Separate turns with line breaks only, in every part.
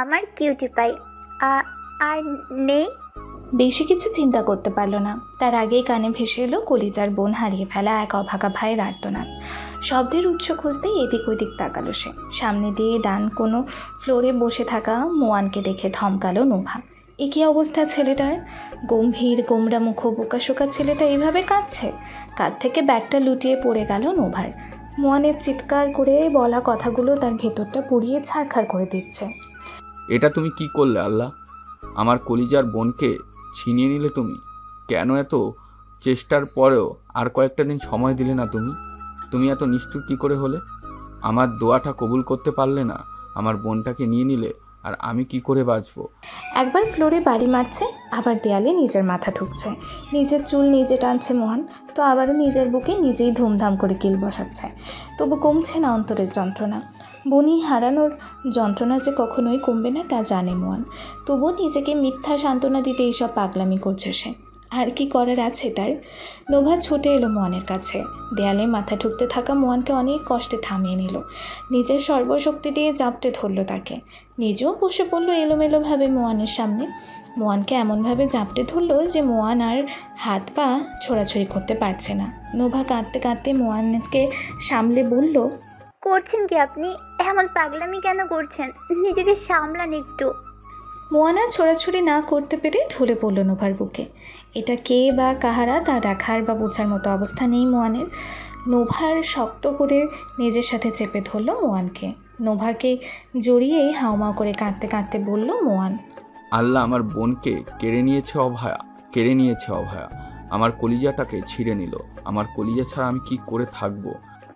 আমার cutie pie. আর নেই
বেশি কিছু চিন্তা করতে পারল না। তার আগেই কানে ভেসে এলো কলিজার বোন হারিয়ে ফেলা এক অভাগা ভাইয়ের আর্তনাদ। শব্দের উৎস খুঁজতেই এদিক ওদিক তাকালো সে। সামনে দিয়ে ডান কোনো ফ্লোরে বসে থাকা মোয়ানকে দেখে থমকালো নোভা। একই অবস্থা ছেলেটার? গম্ভীর, গোমরা মুখ বোকাশোকা ছেলেটা এইভাবে কাঁদছে? কাঁধ থেকে ব্যাগটা লুটিয়ে পড়ে গেল নোভার। মোয়ানের চিৎকার করে বলা কথাগুলো তার ভেতরটা পুড়িয়ে ছাড়খাড় করে দিচ্ছে।
এটা তুমি কি করলে, আল্লাহ? আমার কলিজার বোনকে ছিনিয়ে নিলে তুমি? কেন এত চেষ্টার পরেও আর কয়েকটা দিন সময় দিলে না তুমি? তুমি এত নিষ্ঠুর কী করে হলে? আমার দোয়াটা কবুল করতে পারলে না, আমার বোনটাকে নিয়ে নিলে, আর আমি কি করে বাঁচবো?
একবার ফ্লোরে বাড়ি মারছে, আবার দেয়ালে নিজের মাথা ঠুকছে। নিজের চুল নিজে টানছে মোহন, তো আবারও নিজের বুকে নিজেই ধুমধাম করে কিল বসাচ্ছে। তবু কমছে না অন্তরের যন্ত্রণা। বনি হারানোর যন্ত্রণা যে কখনোই কমবে না তা জানে মোহন তবুও নিজেকে মিথ্যা সান্ত্বনা দিতে এইসব পাগলামি করছে সে। আর কি করার আছে তার? নোভা ছুটে এলো মোহনের কাছে। দেয়ালে মাথা ঠুকতে থাকা মোহনকে অনেক কষ্টে থামিয়ে নিল। নিজের সর্বশক্তি দিয়ে জাপটে ধরল তাকে। নিজেও বসে পড়ল এলোমেলোভাবে মোয়ানের সামনে। মোয়ানকে এমনভাবে জাপটে ধরলো যে মোয়ান আর হাত পা ছোড়াছড়ি করতে পারছে না। নোভা কাঁদতে কাঁদতে মোয়ানকে সামলে বলল,
করছেন কি আপনি? এমন পাগলামি কেন করছেন? নিজেকে সামলান একটু।
মোয়ানা ছোড়াছুড়ি না করতে পেরে ঢলে পড়ল নোভার বুকে। এটা কে বা কাহারা তা দেখার বা বোঝার মতো অবস্থা নেই মোয়ানের। নোভার শক্ত করে নিজের সাথে চেপে ধরল মোয়ানকে। নোভাকে জড়িয়েই হাওমাও করে কাঁদতে কাঁদতে বলল মোয়ান।
আল্লাহ আমার বোনকে কেড়ে নিয়েছে অভয়া কেড়ে নিয়েছে অভয়া। আমার কলিজাটাকে ছিঁড়ে নিল। আমার কলিজা ছাড়া আমি কি করে থাকব?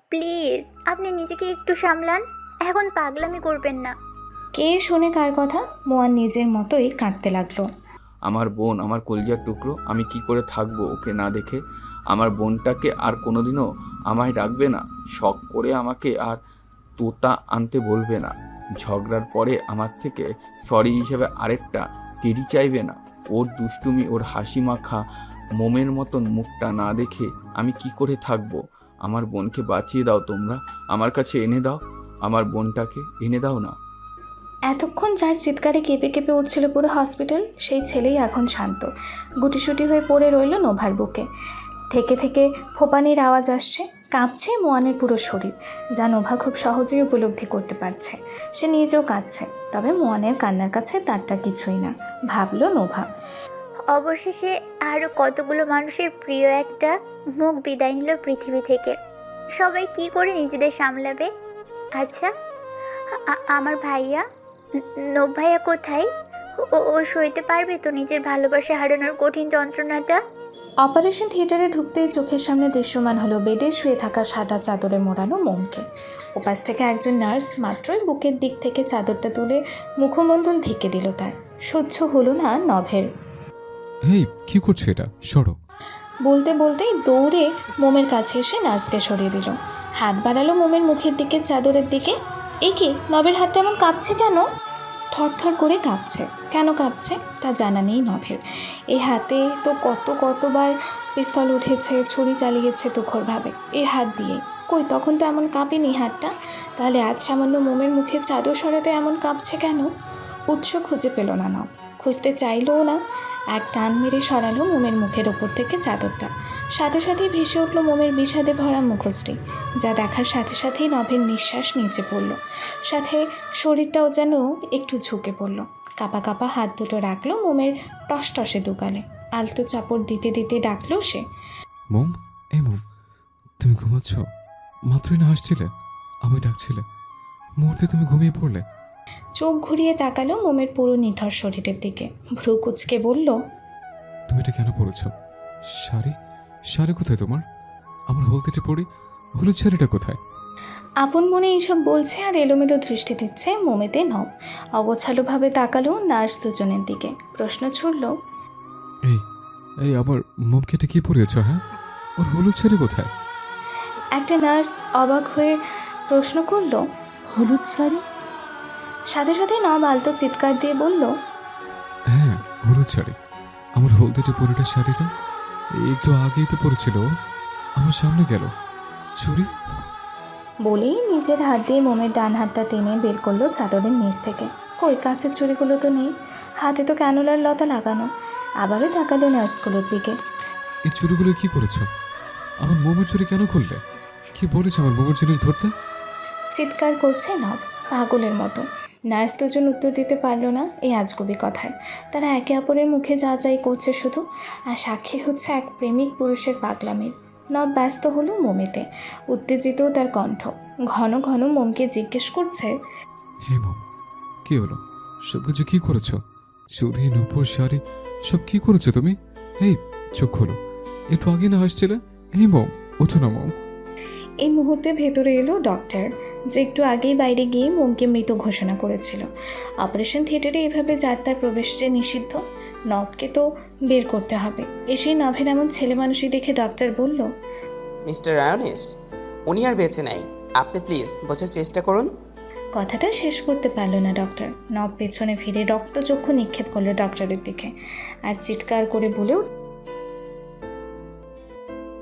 প্লিজ আপনি নিজেকে একটু সামলান। এখন পাগলামি করবেন না।
কে শোনে কার কথা? মোয়ান নিজের মতোই কাঁদতে লাগল।
আমার বোন আমার কলিজার টুকরো আমি কি করে থাকব ওকে না দেখে? আমার বোনটাকে আর কোনোদিনও আমায় ডাকবে না। শখ করে আমাকে আর তোতা আনতে বলবে না। ঝগড়ার পরে আমার থেকে সরি হিসেবে আরেকটা টেরি চাইবে না। ওর দুষ্টুমি ওর হাসি মাখা মোমের মতন মুখটা না দেখে আমি কি করে থাকব? আমার বোনকে বাঁচিয়ে দাও তোমরা। আমার কাছে এনে দাও। আমার বোনটাকে এনে দাও না।
এতক্ষণ যার চিৎকারে কেঁপে কেঁপে উঠছিল পুরো হসপিটাল সেই ছেলেই এখন শান্ত। গুটিসুটি হয়ে পড়ে রইল নোভার বুকে। থেকে থেকে ফোপানির আওয়াজ আসছে কাঁপছে মোয়ানের পুরো শরীর যা নোভা খুব সহজেই উপলব্ধি করতে পারছে। সে নিজেও কাঁদছে তবে মোয়ানের কান্নার কাছে তারটা কিছুই না ভাবলো নোভা।
অবশেষে আরও কতগুলো মানুষের প্রিয় একটা মুখ বিদায় নিল পৃথিবী থেকে। সবাই কি করে নিজেদের সামলাবে? আচ্ছা আমার ভাইয়া নব ভাইয়া কোথায়? ও ও সইতে পারবে তো নিজের ভালোবাসা হারানোর কঠিন যন্ত্রণাটা?
অপারেশন থিয়েটারে ঢুকতেই চোখের সামনে দৃশ্যমান হলো বেডে শুয়ে থাকা সাদা চাদরে মোড়ানো মোমকে। ওপাশ থেকে একজন নার্স মাত্রই বুকের দিক থেকে চাদরটা তুলে মুখমণ্ডল ঢেকে দিল তার। সহ্য হলো না নভের।
হেই কি করছ এটা? সরো।
বলতে বলতেই দৌড়ে মোমের কাছে এসে নার্সকে সরিয়ে দিল। হাত বাড়ালো মোমের মুখের দিকে, চাদরের দিকে। এ কি নবের হাতটা এমন কাঁপছে কেন? থরথর করে কাঁপছে। কেন কাঁপছে, তা জানা নেই নভের। এই হাতে তো কত, কতবার পিস্তল উঠেছে, ছুরি চালিয়েছে তুখরভাবে। এই হাত দিয়ে। কই, তখন তো এমন কাঁপেনি হাতটা। তাহলে আজ সামান্য মোমের মুখে চাদর সরাতে এমন কাঁপছে কেন? উৎস খুঁজে পেল না নব। খুঁজতে চাইলও না এক টান মেরে সরালো মোমের মুখের ওপর থেকে চাদরটা। সাথে সাথেই ভেসে উঠল মোমের বিষাদে ভরা মুখশ্রী, যা দেখার সাথে সাথেই নভের নিঃশ্বাস নিচে পড়ল। সাথে শরীরটাও যেন একটু ঝুঁকে পড়ল। কাপা কাপা হাত দুটো রাখল মোমের টসটসে দোকানে। আলতো চাপড় দিতে দিতে ডাকলো সে,
মোম, এই মোম, তুমি ঘুমাচ্ছ? মাত্রই না হাসছিলে আমি ডাকছিলে। মুহূর্তে তুমি ঘুমিয়ে পড়লে
চোখ ঘুরিয়ে তাকালো মোমের পুরো নিথর শরীরের দিকে। ভ্রু কুচকে বলল
তুমি এটা কেন পড়েছ? শাড়ি? শাড়ি কোথায় তোমার? আমার হলদিটা পরি হলুদ শাড়িটা কোথায়?
আপন মনে এইসব বলছে আর এলোমেলো দৃষ্টি দিচ্ছে মোমেতে নব অগোছালোভাবে তাকালো নার্স দুজনের দিকে। প্রশ্ন ছুড়ল
এই এই আবার মোমকে এটা কি পরিয়েছ হ্যাঁ? ওর হলুদ শাড়ি কোথায়?
একটা নার্স অবাক হয়ে প্রশ্ন করল
হলুদ শাড়ি?
সাথে সাথে নব আলতো চিৎকার দিয়ে বলল
হ্যাঁ হলুদ শাড়ি। আমার হলদিটা পরিটার শাড়িটা একটু আগেই তো পরেছিল। আমার সামনে গেল। চুরি
বলেই নিজের হাত দিয়ে মোমের ডান হাতটা টেনে বের করল চাদরের নিচ থেকে। কই কাঁচের চুড়িগুলো তো নেই। হাতে তো ক্যানোলার লতা লাগানো। আবারও তাকালো নার্সগুলোর দিকে।
এই চুরিগুলো কি করেছ? আমার মোমের চুরি কেন খুললে? কি বলেছে আমার মোমের জিনিস ধরতে?
চিৎকার করছে নব পাগলের মতো। নার্স দুজন উত্তর দিতে পারল না এই আজগুবি কথায়। তারা একে অপরের মুখে যা যাই করছে শুধু আর সাক্ষী হচ্ছে এক প্রেমিক পুরুষের পাগলামির। নব ব্যস্ত হলো মমিতে উত্তেজিত তার কণ্ঠ। ঘন ঘন মোমকে জিজ্ঞেস করছে
হে মম কি হলো? সব কিছু কি করেছ? চুরি নুপুর শাড়ি সব কি করেছ তুমি? এই চোখ খোলো। একটু আগে না আসছিলে? এই মম ওঠো না মম।
এই মুহূর্তে ভেতরে এলো ডক্টর যে একটু আগেই বাইরে গিয়ে মোমকে মৃত ঘোষণা করেছিল। অপারেশন থিয়েটারে এভাবে যাত্রার প্রবেশ যে নিষিদ্ধ নবকে তো বের করতে হবে। এসে নভের এমন ছেলে মানুষই দেখে ডক্টর বলল
মিস্টার রায়নিস্ট উনি আর বেঁচে নাই। আপনি প্লিজ বোঝার চেষ্টা করুন।
কথাটা শেষ করতে পারল না ডক্টর নব পেছনে ফিরে রক্তচক্ষু নিক্ষেপ করল ডক্টরের দিকে। আর চিৎকার করে বলেও